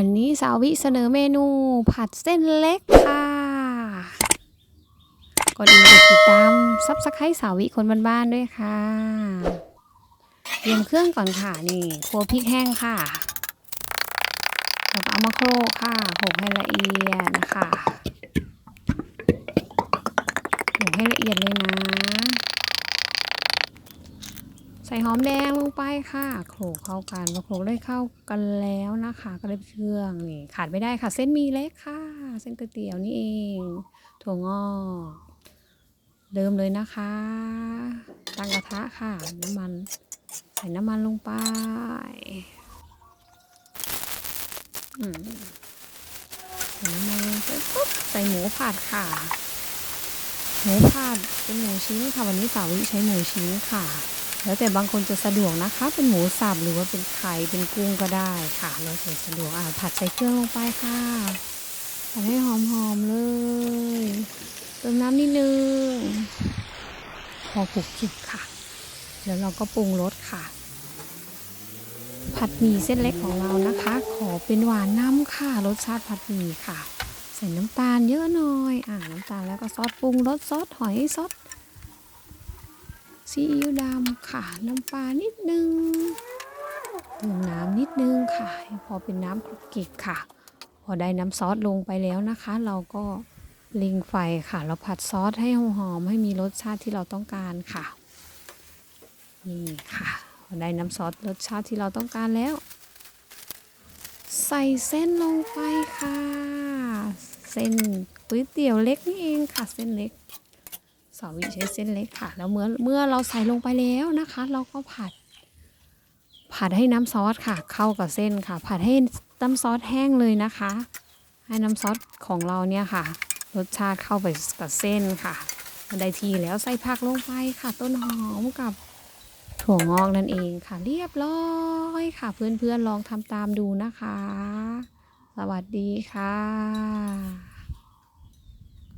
วันนี้สาวิเสนอเมนูผัดเส้นเล็กค่ะ ก่อนอื่นกดติดตามซับสไครต์สาวิคนบ้านๆด้วยค่ะ เตรียมเครื่องก่อนค่ะนี่ครัวพริกแห้งค่ะแล้วก็เอามาโขลกค่ะโขลกให้ละเอียดนะคะโขลกให้ละเอียดเลยนะ ใส่หอมแดงลงไปค่ะโขลกเข้ากันพอโขลกได้เข้ากันแล้วนะคะก็ได้เครื่องนี่ขาดไม่ได้ค่ะ เส้นมีเล็กค่ะ เส้นก๋วยเตี๋ยวนี่เอง ถั่วงอกเริ่มเลยนะคะ ตั้งกระทะค่ะ น้ำมัน ใส่น้ำมันลงไปอืมใส่น้ำมันลงไปปุ๊บใส่หมูผัดค่ะ หมูผัดเป็นหมูชิ้นค่ะวันนี้สาวิใช้หมูชิ้นค่ะ แล้วแต่บางคนจะสะดวกนะคะ เป็นหมูสับหรือว่าเป็นไข่เป็นกุ้งก็ได้ค่ะ แล้วแต่สะดวกอะผัดใส่เครื่องลงไปค่ะผัดให้หอมๆเลยเติมน้ำนิดนึงพอผูกจิบค่ะ แล้วเราก็ปรุงรสค่ะ ผัดหมี่เส้นเล็กของเรานะคะ ขอเป็นหวานน้ำค่ะรสชาติผัดหมี่ค่ะ ใส่น้ำตาลเยอะหน่อย อ่าน้ำตาลแล้วก็ซอสปรุงรสซอสหอยซอส ซีอิ๊วดำค่ะ น้ำปลานิดนึงเติมน้ำนิดนึงค่ะ พอเป็นน้ำคลุกกิกค่ะ พอได้น้ำซอสลงไปแล้วนะคะ เราก็ลิงไฟค่ะ เราผัดซอสให้หอมๆให้มีรสชาติที่เราต้องการค่ะ นี่ค่ะ พอได้น้ำซอสรสชาติที่เราต้องการแล้ว ใส่เส้นลงไปค่ะ เส้นก๋วยเตี๋ยวเล็กนี่เองค่ะ เส้นเล็ก สวิใช้เส้นเล็กค่ะ แล้วเมื่อเมื่อเราใส่ลงไปแล้วนะคะ เราก็ผัด ผัดให้น้ำซอสค่ะ เข้ากับเส้นค่ะ ผัดให้น้ำซอสแห้งเลยนะคะ ให้น้ำซอสของเราเนี่ยค่ะ รสชาติเข้าไปกับเส้นค่ะพอได้ทีแล้วใส่ผักลงไปค่ะ ต้นหอมกับถั่วงอกนั่นเองค่ะ เรียบร้อยค่ะ เพื่อนๆลองทำตามดูนะคะ สวัสดีค่ะ